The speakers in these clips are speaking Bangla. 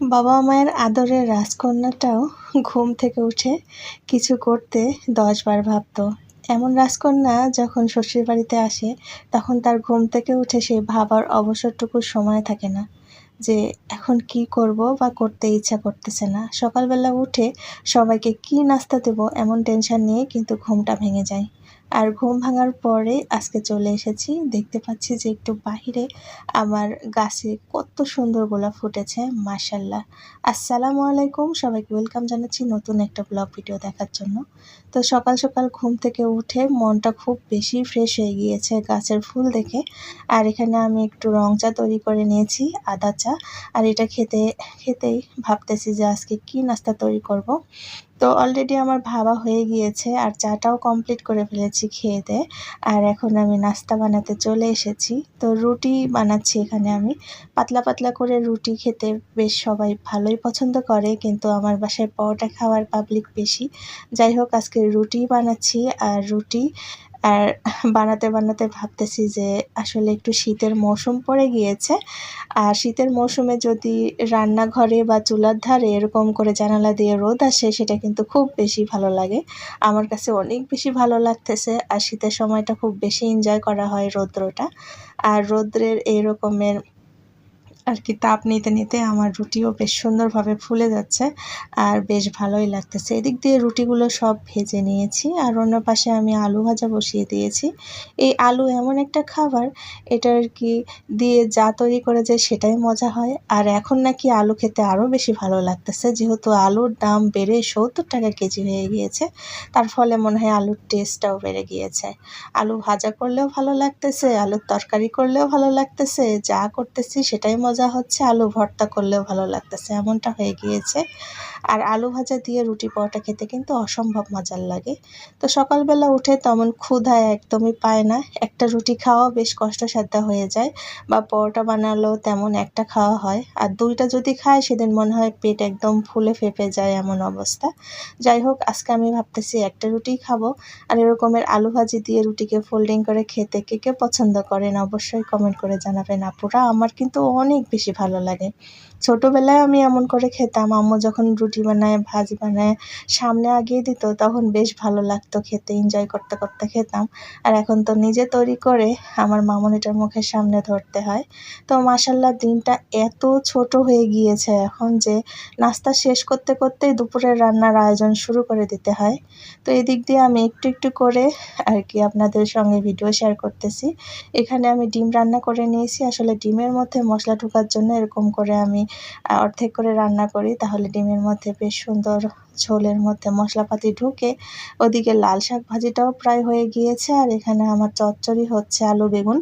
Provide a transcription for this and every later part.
বাবা মায়ের আদরের রাজকন্যাটাও ঘুম থেকে উঠে কিছু করতে দশবার ভাবতো। এমন রাজকন্যা যখন শ্বশুর বাড়িতে আসে, তখন তার ঘুম থেকে উঠে সে ভাবার অবসরটুকু সময় থাকে না। যে, এখন কি করব বা করতে ইচ্ছা করতেছে না। সকালবেলা উঠে সবাইকে কি নাস্তা দেব এমন টেনশন নিয়ে কিন্তু ঘুমটা ভেঙে যায়। আর ঘুম ভাঙার পরে আজকে চলে এসেছি। দেখতে পাচ্ছি যে একটু বাহিরে আমার গাছে কত সুন্দর গোলাপ ফুটেছে মাসাল্লাহ আসসালামু আলাইকুম, সবাইকে ওয়েলকাম জানাচ্ছি নতুন একটা ব্লগ ভিডিও দেখার জন্য। তো সকাল সকাল ঘুম থেকে উঠে মনটা খুব বেশি ফ্রেশ হয়ে গিয়েছে গাছের ফুল দেখে। আর এখানে আমি একটু রং চা তৈরি করে নিয়েছি, আদা চা। আর এটা খেতে, খেতেই ভাবতেছি যে আজকে কি নাস্তা তৈরি করব। তো অলরেডি আমার ভাবা হয়ে গিয়েছে, আর চাটাও কমপ্লিট করে ফেলেছি খেয়ে দে আর এখন আমি নাস্তা বানাতে চলে এসেছি। তো রুটি বানাচ্ছি এখানে আমি। পাতলা পাতলা করে রুটি খেতে বেশ সবাই ভালোই পছন্দ করে, কিন্তু আমার বাসায় পরোটা খাওয়ার পাবলিক বেশি। যাই হোক, আজকে রুটি বানাচ্ছি, আর রুটি আর বানাতে বানাতে ভাবতেছি যে আসলে একটু শীতের মৌসুম পড়ে গিয়েছে। আর শীতের মৌসুমে যদি রান্নাঘরে বা চুলার ধারে এরকম করে জানালা দিয়ে রোদ আসে, সেটা কিন্তু খুব বেশি ভালো লাগে। আমার কাছে অনেক বেশি ভালো লাগতেছে। আর শীতের সময়টা খুব বেশি এনজয় করা হয় রৌদ্রটা। আর রৌদ্রের এরকমের আর কি তাপ নিতে নিতে আমার রুটিও বেশ সুন্দরভাবে ফুলে যাচ্ছে আর বেশ ভালোই লাগতেছে। এদিক দিয়ে রুটিগুলো সব ভেজে নিয়েছি আর অন্য পাশে আমি আলু ভাজা বসিয়ে দিয়েছি। এই আলু এমন একটা খাবার, এটা আর কি দিয়ে যা তৈরি করে যায় সেটাই মজা হয়। আর এখন নাকি আলু খেতে আরও বেশি ভালো লাগতেছে, যেহেতু আলুর দাম বেড়ে সত্তর টাকা কেজি হয়ে গিয়েছে, তার ফলে মনে হয় আলুর টেস্টটাও বেড়ে গিয়েছে। আলু ভাজা করলেও ভালো লাগতেছে, আলুর তরকারি করলেও ভালো লাগতেছে, যা করতেছি সেটাই মজা ভাজা হচ্ছে আলু ভর্তা করলেও ভালো লাগতেছে। এমনটা হয়ে গিয়েছে। আর আলু ভাজা দিয়ে রুটি পরোটা খেতে কিন্তু অসম্ভব মজার লাগে। তো সকালবেলা উঠে তেমন ক্ষুধা একদমই পায় না। একটা রুটি খাওয়া বেশ কষ্টসাধ্য হয়ে যায়। বা পরোটা বানালেও তেমন একটা খাওয়া হয়। আর দুইটা যদি খায়, সেদিন মনে হয় পেট একদম ফুলে ফেপে যায় এমন অবস্থা। যাই হোক, আজকে আমি ভাবতেছি একটা রুটি খাব। আর এরকমের আলু ভাজি দিয়ে রুটিকে ফোল্ডিং করে খেতে কে কে পছন্দ করেন, অবশ্যই কমেন্ট করে জানাবেন আপুরা। আমার কিন্তু অনেক বেশি ভালো লাগে। ছোটোবেলায় আমি এমন করে খেতাম। আম্মু যখন রুটি বানায়, ভাজি বানায়, সামনে আগিয়ে দিত, তখন বেশ ভালো লাগতো খেতে এনজয় করতে করতে খেতাম। আর এখন তো নিজে তৈরি করে আমার মামনিটার মুখের সামনে ধরতে হয়। তো মাসাল্লাহ দিনটা এত ছোট হয়ে গিয়েছে এখন যে নাস্তা শেষ করতে করতেই দুপুরের রান্নার আয়োজন শুরু করে দিতে হয়। তো এদিক দিয়ে আমি একটু একটু করে আর কি আপনাদের সঙ্গে ভিডিও শেয়ার করতেছি। এখানে আমি ডিম রান্না করে নিয়েছি। আসলে ডিমের মধ্যে মশলা ঢোকার জন্য এরকম করে আমি অর্ধেক করে রান্না করি, তাহলে ডিমের মধ্যে বেশ সুন্দর ঝোলের মধ্যে মশলাপাতি ঢুকে ওদিকে লাল শাক ভাজিটাও প্রায় হয়ে গিয়েছে আর এখানে আমার চচ্চড়ি হচ্ছে আলু বেগুন।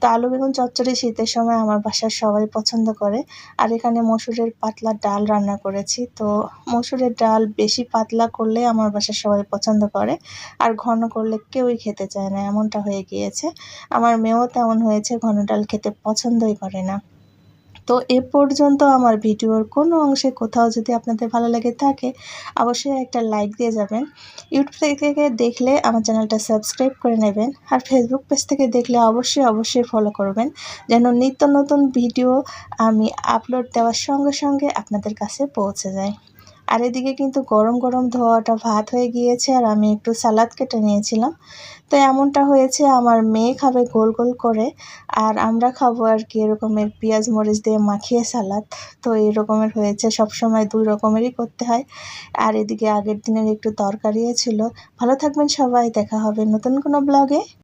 তো আলু বেগুন চচ্চড়ি শীতের সময় আমার বাসার সবাই পছন্দ করে। আর এখানে মসুরের পাতলা ডাল রান্না করেছি। তো মসুরের ডাল বেশি পাতলা করলে আমার বাসার সবাই পছন্দ করে। আর ঘন করলে কেউই খেতে চায় না, এমনটা হয়ে গিয়েছে। আমার মেয়েও তেমন হয়েছে, ঘন ডাল খেতে পছন্দই করে না। তো এ পর্যন্ত আমার ভিডিওর কোনো অংশে কোথাও যদি আপনাদের ভালো লাগে থাকে, অবশ্যই একটা লাইক দিয়ে যাবেন। ইউটিউব থেকে দেখলে আমার চ্যানেলটা সাবস্ক্রাইব করে নেবেন আর ফেসবুক পেজ থেকে দেখলে অবশ্যই অবশ্যই ফলো করবেন যেন নিত্য নতুন ভিডিও আমি আপলোড দেওয়ার সঙ্গে সঙ্গে আপনাদের কাছে পৌঁছে যায়। আর এদিকে কিন্তু গরম গরম ধোয়াটা ভাত হয়ে গিয়েছে আর আমি একটু সালাদ কেটে নিয়েছিলাম। তো এমনটা হয়েছে, আমার মেয়ে খাবে গোল গোল করে আর আমরা খাব আর কি এরকমের পেঁয়াজ মরিচ দিয়ে মাখিয়ে সালাদ। তো এরকমের হয়েছে সব সময় দুই রকমেরই করতে হয়। আর এদিকে আগের দিনের একটু তরকারিও ছিল। ভালো থাকবেন সবাই, দেখা হবে নতুন কোনো ব্লগে